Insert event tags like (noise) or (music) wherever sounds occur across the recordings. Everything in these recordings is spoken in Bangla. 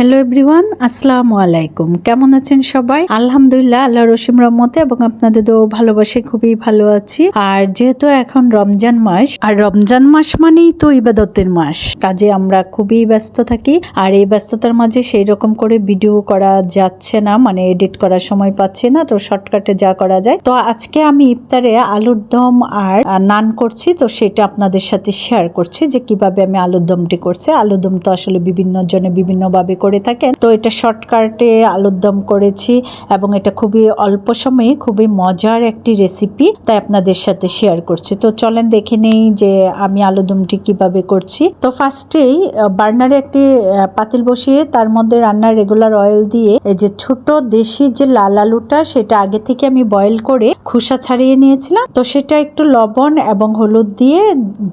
হ্যালো এভরিওয়ান আসসালামু আলাইকুম। কেমন আছেন সবাই? আলহামদুলিল্লাহ আল্লাহ রসিম রহমতে এবং আপনাদের তো ভালোবাসে খুবই ভালো আছি। আর যেহেতু এখন রমজান মাস, আর রমজান মাস মানেই তো ইবাদতের মাস, কাজে আমরা খুবই ব্যস্ত থাকি। আর এই ব্যস্ততার মাঝে সেই রকম করে ভিডিও করা যাচ্ছে না মানে এডিট করার সময় পাচ্ছি না, তো শর্টকাটে যা করা যায়। তো আজকে আমি ইফতারে আলুর দম আর নান করছি, তো সেটা আপনাদের সাথে শেয়ার করছি যে কীভাবে আমি আলুর দমটি করছি। আলুর দম তো আসলে বিভিন্ন জনে বিভিন্নভাবে করে থাকেন। তো এটা শর্টকাটে আলুর দম করেছি এবং এটা খুবই অল্প সময়ে খুবই মজার একটি রেসিপি তাই আপনাদের সাথে শেয়ার করছি। তো চলেন দেখে নেই যে আমি আলুর দমটি কীভাবে করছি। তো ফার্স্টেই বার্নারে একটি পাতিল বসিয়ে তার মধ্যে রান্নার রেগুলার অয়েল দিয়ে এই যে ছোট দেশি যে লাল আলুটা সেটা আগে থেকে আমি বয়েল করে খোসা ছাড়িয়ে নিয়েছিলাম। তো সেটা একটু লবণ এবং হলুদ দিয়ে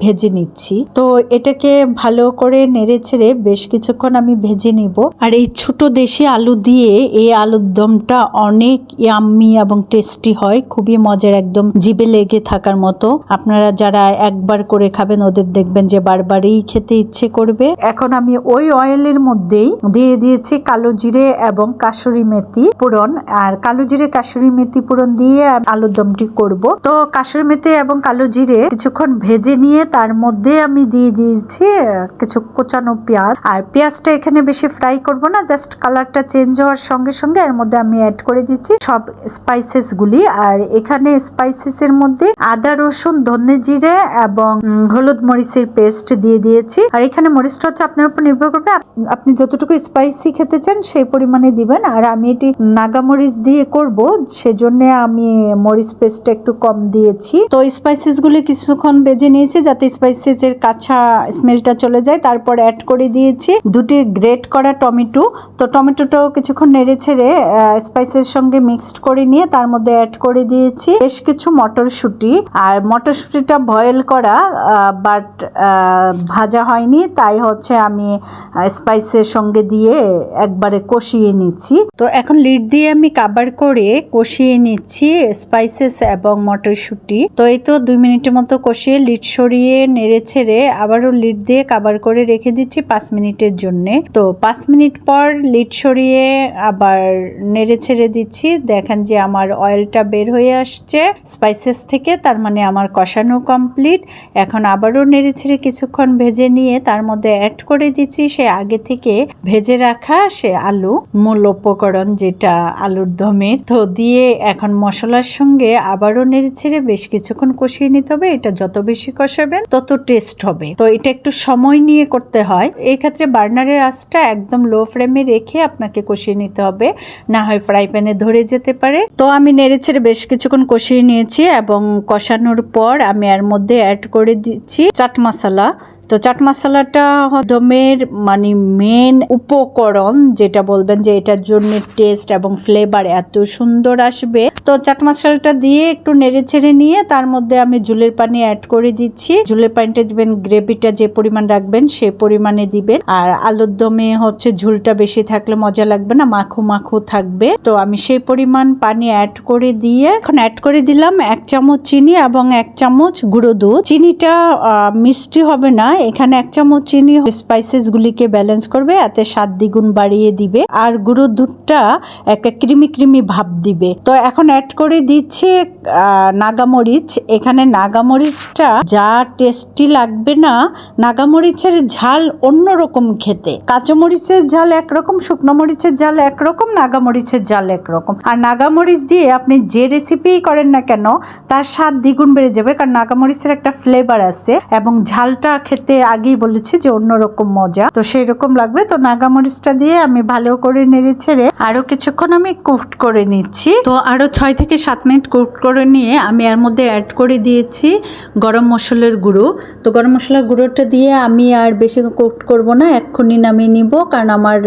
ভেজে নিচ্ছি। তো এটাকে ভালো করে নেড়ে ছেড়ে বেশ কিছুক্ষণ আমি ভেজে নিব। আর এই ছোট দেশি আলু দিয়ে এই আলুর দমটা অনেক ইয়াম্মি এবং টেস্টি হয়, খুবই মজার একদম জিবে লেগে থাকার মতো। আপনারা যারা একবার করে খাবেন, ওদের দেখবেন যে বারবারই খেতে ইচ্ছে করবে। এখন আমি ওই অয়েলের মধ্যেই দিয়ে দিয়েছি কালো জিরে এবং কাসুরি মেথি পুরন। আর কালো জিরে কাসুরি মেথি পুরন দিয়ে আলুর দমটি করব। তো কাসুরি মেথি এবং কালো জিরে কিছুক্ষণ ভেজে নিয়ে তার মধ্যে আমি দিয়ে দিয়েছি কিছু কোচানো পেঁয়াজ। আর পেঁয়াজটা এখানে বেশি ফ্রাই করব না জাস্ট কালারটা চেঞ্জ হওয়ার সঙ্গে সঙ্গে এর মধ্যে আমি অ্যাড করে দিচ্ছি সব স্পাইসেস গুলি। আর এখানে স্পাইসেস এর মধ্যে আদা, রসুন, ধনে জিরে এবং হলুদ মরিচের পেস্ট দিয়ে দিয়েছি। আর এখানে মরিচটা হচ্ছে আপনার উপর নির্ভর করবে আপনি যতটুকু স্পাইসি খেতে চান সেই পরিমাণে দিবেন। আর আমি এটি নাগা মরিচ দিয়ে করব, সেজন্য আমি মরিচ পেস্টটা একটু কম দিয়েছি। তো স্পাইসেস গুলি কিছুক্ষণ বেজে নিয়েছি, যাতে স্পাইসেস এর কাঁচা স্মেলটা চলে যায়। তারপর অ্যাড করে দিয়েছি দুটি গ্রেট করা টমেটো। তো টমেটোটাও কিছুক্ষণ নেড়ে ছেড়ে স্পাইসের সঙ্গে মিক্সড করে নিয়ে তার মধ্যে অ্যাড করে দিয়েছি। বেশ কিছু মটরশুঁটি। আর মটরশুঁটিটা বয়েল করা বাট ভাজা হয়নি। তাই হচ্ছে আমি স্পাইসের সঙ্গে দিয়ে একবারে কষিয়ে নিচ্ছি। তো এখন লিড দিয়ে আমি কাবার করে কষিয়ে নিচ্ছি স্পাইসেস এবং মটরশুঁটি। তো এই তো দুই মিনিটের মতো কষিয়ে লিড সরিয়ে নেড়ে ছেড়ে আবারও লিড দিয়ে কাবার করে রেখে দিচ্ছি পাঁচ মিনিটের জন্যে। তো পাঁচ মিনিট পর লিড সরিয়ে আবার নেড়ে ছেড়ে দিচ্ছি। দেখেন যে আমার অয়েলটা বের হয়ে আসছে। স্পাইসেস থেকে, তার মানে আমার কষানো কমপ্লিট। এখন আবারও নেড়ে ছেড়ে কিছুক্ষণ ভেজে নিয়ে তার মধ্যে অ্যাড করে দিচ্ছি সে আগে থেকে ভেজে রাখা সে আলু, মূল উপকরণ যেটা আলুর দমে। তো দিয়ে এখন মশলার সঙ্গে আবারও নেড়ে ছেড়ে বেশ কিছুক্ষণ কষিয়ে নিতে হবে। এটা যত বেশি কষাবেন, তত টেস্ট হবে। তো এটা একটু সময় নিয়ে করতে হয়। এই ক্ষেত্রে বার্নারের আঁচটা একদম লো ফ্লেমে রেখে আপনাকে কষিয়ে নিতে হবে। না হয় ফ্রাই প্যানে ধরে যেতে পারে। তো আমি নেড়ে ছেড়ে বেশ কিছুক্ষণ কষিয়ে নিয়েছি এবং কষানোর পর আমি এর মধ্যে অ্যাড করে দিচ্ছি চাট মশলা। তো চাট মশলাটা দমের মানে মেন উপকরণ, যেটা বলবেন যে এটার জন্য টেস্ট এবং ফ্লেভার এত সুন্দর আসবে। তো চাট মশলাটা দিয়ে একটু নেড়ে ছেড়ে নিয়ে তার মধ্যে আমি জুলের পানি অ্যাড করে দিচ্ছি। জুলের পানিটা দিবেন গ্রেভিটা যে পরিমাণ রাখবেন সে পরিমাণে দিবেন। আর আলুর দমে হচ্ছে ঝুলটা বেশি থাকলে মজা লাগবে না, মাখো মাখো থাকবে। তো আমি সেই পরিমাণ পানি অ্যাড করে দিয়ে এখন অ্যাড করে দিলাম এক চামচ চিনি এবং এক চামচ গুঁড়ো দুধ। চিনিটা মিষ্টি হবে না এখানে এক চামচ চিনি স্পাইসেস গুলিকে ব্যালেন্স করবে, এতে স্বাদ দ্বিগুণ বাড়িয়ে দিবে। আর গুঁড়ো দুধটা একটা ক্রিমি ক্রিমি ভাব দিবে। তো এখন অ্যাড করে দিচ্ছে নাগামরিচ। এখানে নাগামরিচটা যা টেস্টি লাগবে না, নাগামরিচের ঝাল অন্যরকম খেতে। কাঁচামরিচের ঝাল একরকম, শুকনো মরিচের ঝাল একরকম, নাগামরিচের ঝাল একরকম। আর নাগামরিচ দিয়ে আপনি যে রেসিপি করেন না কেন, তার স্বাদ দ্বিগুণ বেড়ে যাবে, কারণ নাগামরিচের একটা ফ্লেভার আছে এবং ঝালটা খেতে আগেই বলেছি যে অন্যরকম মজা। তো সেই রকম লাগবে। তো নাগামরিচটা দিয়ে আমি ভালো করে নেড়ে ছেড়ে আরও কিছুক্ষণ আমি কুকড করে নিচ্ছি। তো আরও ছয় থেকে সাত মিনিট কুক করে নিয়ে আমি এর মধ্যে অ্যাড করে দিয়েছি গরম মশলার গুঁড়ো। তো গরম মশলার গুঁড়োটা দিয়ে আমি আর বেশি কুক করব না, এক্ষুনি নামিয়ে নিব কারণ আমার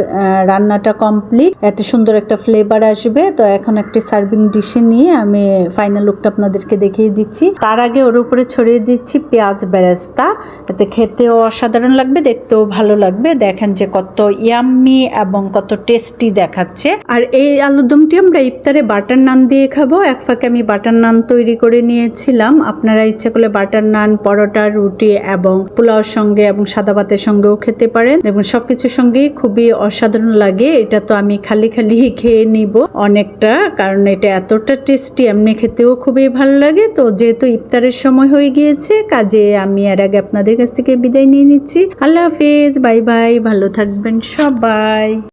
রান্নাটা কমপ্লিট এত সুন্দর একটা ফ্লেভার আসবে। তো এখন একটি সার্ভিং ডিশে নিয়ে আমি ফাইনাল লুকটা আপনাদেরকে দেখিয়ে দিচ্ছি। তার আগে ওর উপরে ছড়িয়ে দিচ্ছি পেঁয়াজ বেরেস্তা। এতে খেতে খেতেও অসাধারণ লাগবে, দেখতেও ভালো লাগবে। দেখেন যে কত ইয়াম্মি এবং কত টেস্টি দেখাচ্ছে। আর এই আলুদমটি আমরা ইফতারে বাটার নান দিয়ে খাব। এক ফাঁকে আমি বাটার নান তৈরি করে নিয়েছিলাম। আপনারা ইচ্ছা করলে বাটার নান পরোটা, রুটি এবং পোলাওর সঙ্গে এবং সাদা ভাতের সঙ্গেও খেতে পারেন। এবং সবকিছুর সঙ্গেই খুবই অসাধারণ লাগে। এটা তো আমি খালি খালি (laughs) খেয়ে নিব অনেকটা, কারণ এটা এতটা টেস্টি এমনি খেতেও খুবই ভালো লাগে। তো যেহেতু ইফতারের সময় হয়ে গিয়েছে, কাজে আমি এর আগে আপনাদের কাছ থেকে বিদায় নিয়ে নিচ্ছি। আল্লাহ হাফেজ বাই বাই ভালো থাকবেন সবাই।